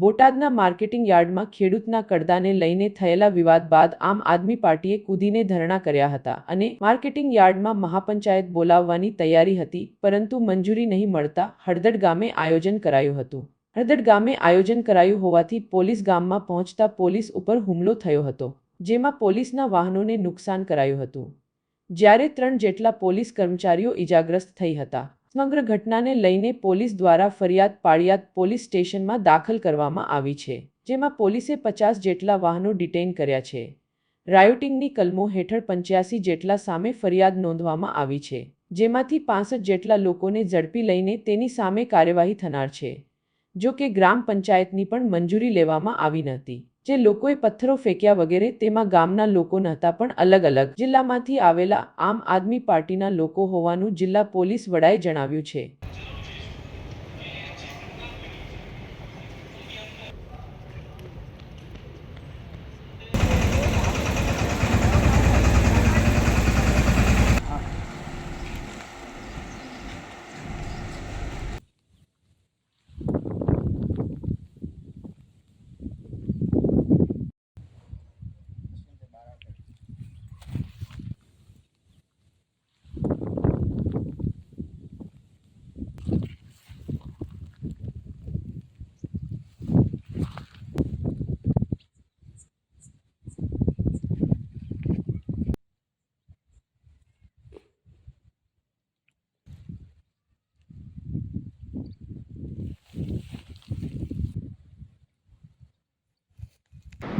બોટાદના માર્કેટિંગ યાર્ડમાં ખેડૂતના કડદાને લઈને થયેલા વિવાદ બાદ આમ આદમી પાર્ટીએ કૂદીને ધરણા કર્યા હતા અને માર્કેટિંગ યાર્ડમાં મહાપંચાયત બોલાવવાની તૈયારી હતી, પરંતુ મંજૂરી નહીં મળતા હળદડ ગામે આયોજન કરાયું હતું. હળદડ ગામે આયોજન કરાયું હોવાથી પોલીસ ગામમાં પહોંચતા પોલીસ ઉપર હુમલો થયો હતો, જેમાં પોલીસના વાહનોને નુકસાન કરાયું હતું. જ્યારે ત્રણ જેટલા પોલીસ કર્મચારીઓ ઇજાગ્રસ્ત થઈ હતા સમગ્ર ઘટનાને લઈને પોલીસ દ્વારા ફરિયાદ પાળિયાદ પોલીસ સ્ટેશનમાં દાખલ કરવામાં આવી છે, જેમાં પોલીસે પચાસ જેટલા વાહનો ડિટેઇન કર્યા છે. રાયોટિંગની કલમો હેઠળ પંચ્યાસી જેટલા સામે ફરિયાદ નોંધવામાં આવી છે, જેમાંથી પાસઠ જેટલા લોકોને ઝડપી લઈને તેની સામે કાર્યવાહી થનાર છે, જો કે ગ્રામ પંચાયતની પણ મંજૂરી લેવામાં આવી નહોતી જે લોકોએ પથ્થરો ફેંક્યા વગેરે તેમાં ગામના લોકો નહોતા પણ અલગ અલગ. જિલ્લામાંથી આવેલા આમ આદમી પાર્ટીના લોકો હોવાનું જિલ્લા પોલીસ વડાએ જણાવ્યું છે.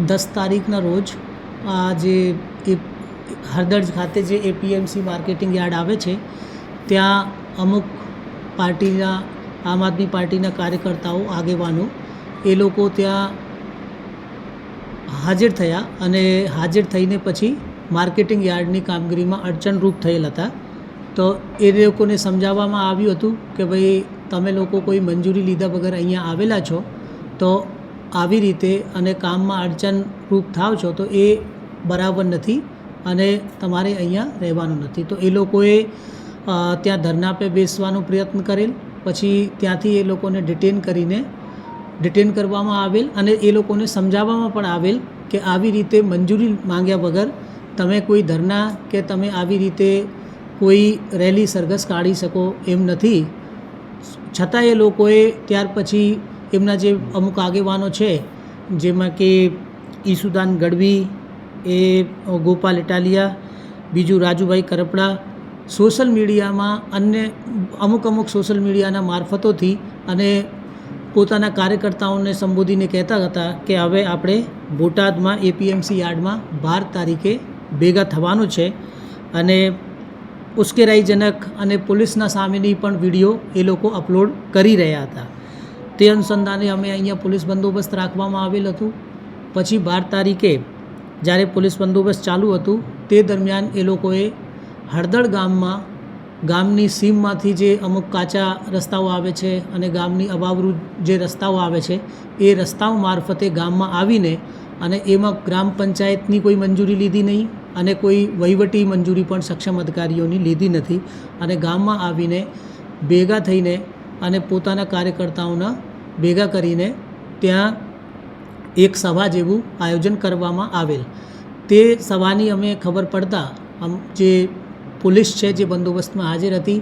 દસ તારીખના રોજ આ જે એ હળદળ ખાતે જે એપીએમસી માર્કેટિંગ યાર્ડ આવે છે, ત્યાં અમુક પાર્ટીના, આમ આદમી પાર્ટીના કાર્યકર્તાઓ, આગેવાનો, એ લોકો ત્યાં હાજર થયા અને હાજર થઈને પછી માર્કેટિંગ યાર્ડની કામગીરીમાં અડચણરૂપ થયેલ હતા. તો એ લોકોને સમજાવવામાં આવ્યું હતું કે ભાઈ તમે લોકો કોઈ મંજૂરી લીધા વગર અહીંયા આવેલા છો, તો આવી રીતે અને કામમાં અડચણરૂપ થાવ છો, તો એ બરાબર નથી અને તમારે અહીંયા રહેવાનું નથી. તો એ લોકોએ ત્યાં ધરના પે બેસવાનો પ્રયત્ન કરેલ, પછી ત્યાંથી એ લોકોને ડિટેન કરીને ડિટેન કરવામાં આવેલ અને એ લોકોને સમજાવવામાં પણ આવેલ કે આવી રીતે મંજૂરી માંગ્યા વગર તમે કોઈ ધરના કે તમે આવી રીતે કોઈ રેલી સરઘસ કાઢી શકો એમ નથી. છતાં એ લોકોએ ત્યાર પછી એમના જે અમુક આગેવાનો છે, જેમાં કે ઈસુદાન ગઢવી, એ ગોપાલ ઇટાલિયા, બીજું રાજુભાઈ કરપડા, સોશિયલ મીડિયામાં અન્ય અમુક અમુક સોશિયલ મીડિયાના મારફતોથી અને પોતાના કાર્યકર્તાઓને સંબોધીને કહેતા હતા કે હવે આપણે બોટાદમાં એપીએમસી યાર્ડમાં બાર તારીખે ભેગા થવાનું છે અને ઉશ્કેરાઈજનક અને પોલીસના સામેની પણ વીડિયો એ લોકો અપલોડ કરી રહ્યા હતા. તે અનુસંધાને અમે અહીંયા પોલીસ બંદોબસ્ત રાખવામાં આવેલ હતું. પછી બાર તારીખે જ્યારે પોલીસ બંદોબસ્ત ચાલુ હતું, તે દરમિયાન એ લોકોએ હળદળ ગામમાં, ગામની સીમમાંથી જે અમુક કાચા રસ્તાઓ આવે છે અને ગામની અભાવરૂ જે રસ્તાઓ આવે છે, એ રસ્તાઓ મારફતે ગામમાં આવીને અને એમાં ગ્રામ પંચાયતની કોઈ મંજૂરી લીધી નહીં અને કોઈ વહીવટી મંજૂરી પણ સક્ષમ અધિકારીઓની લીધી નથી અને ગામમાં આવીને ભેગા થઈને અને પોતાના કાર્યકર્તાઓના ભેગા કરીને ત્યાં એક સભા જેવું આયોજન કરવામાં આવેલ. તે સભાની અમે ખબર પડતા આમ જે પોલીસ છે, જે બંદોબસ્તમાં હાજર હતી,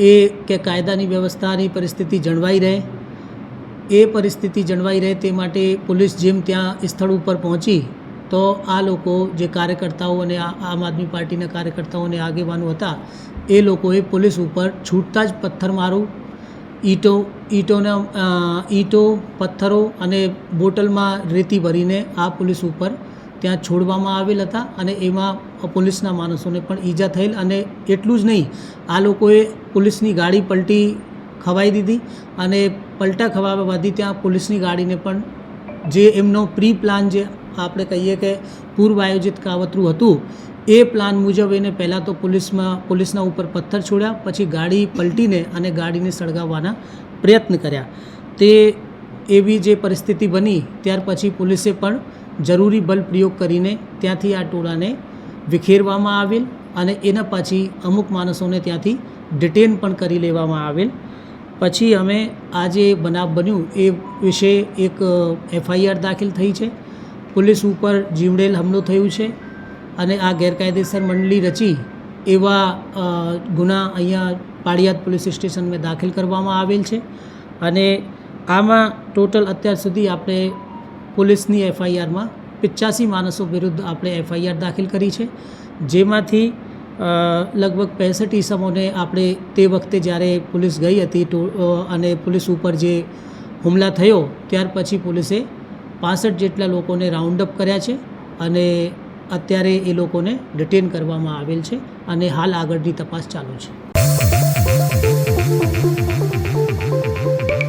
એ કે કાયદાની વ્યવસ્થાની પરિસ્થિતિ જળવાઈ રહે. એ પરિસ્થિતિ જળવાઈ રહે તે માટે પોલીસ જેમ ત્યાં સ્થળ ઉપર પહોંચી, તો આ લોકો જે કાર્યકર્તાઓ અને આમ આદમી પાર્ટીના કાર્યકર્તાઓ અને આગેવાનો હતા, એ લોકોએ પોલીસ ઉપર છૂટતા જ પથ્થરમારો ઈંટો, ઈંટોના ઈંટો, પથ્થરો અને બોટલમાં રેતી ભરીને આ પોલીસ ઉપર ત્યાં છોડવામાં આવેલ હતા અને એમાં પોલીસના માણસોને પણ ઈજા થયેલ અને એટલું જ નહીં, આ લોકોએ પોલીસની ગાડી પલટી ખવાઈ દીધી અને પલટા ખવાવાથી ત્યાં પોલીસની ગાડીને પણ જે એમનો પ્રી પ્લાન જે આપણે કહીએ કે પૂર્વ આયોજિત કાવતરું હતું એ પ્લાન મુજબ એને પહેલાં તો પોલીસમાં, પોલીસના ઉપર પથ્થર છોડ્યા, પછી ગાડી પલટીને અને ગાડીને સળગાવવાના પ્રયત્ન કર્યા. તે એવી જે પરિસ્થિતિ બની, ત્યાર પછી પોલીસે પણ જરૂરી બલ પ્રયોગ કરીને ત્યાંથી આ ટોળાને વિખેરવામાં આવેલ અને એના પછી અમુક માણસોને ત્યાંથી ડિટેન પણ કરી લેવામાં આવેલ. પછી અમે આ જે બનાવ બન્યું, એ વિશે એક એફઆઈઆર દાખલ થઈ છે. પોલીસ ઉપર જીવડેલ હુમલો થયું છે. અને આ ગેરકાયદેસર મંડળી રચી એવા ગુના અહીંયા પાળિયાદ પોલીસ સ્ટેશનમાં દાખલ કરવામાં આવેલ છે. અને આમાં ટોટલ અત્યાર સુધી આપણે પોલીસની એફઆઈઆરમાં પિચ્યાસી માણસો વિરુદ્ધ આપણે એફઆઈઆર દાખલ કરી છે. જેમાંથી લગભગ પેંસઠ ઈસમોને આપણે તે વખતે જ્યારે પોલીસ ગઈ હતી અને પોલીસ ઉપર જે હુમલા થયો, ત્યાર પછી પોલીસે પાસઠ જેટલા લોકોને રાઉન્ડ અપ કર્યા છે. અને અત્યારે એ લોકોને ડિટેન કરવામાં આવેલ છે અને હાલ આગળની તપાસ ચાલુ છે.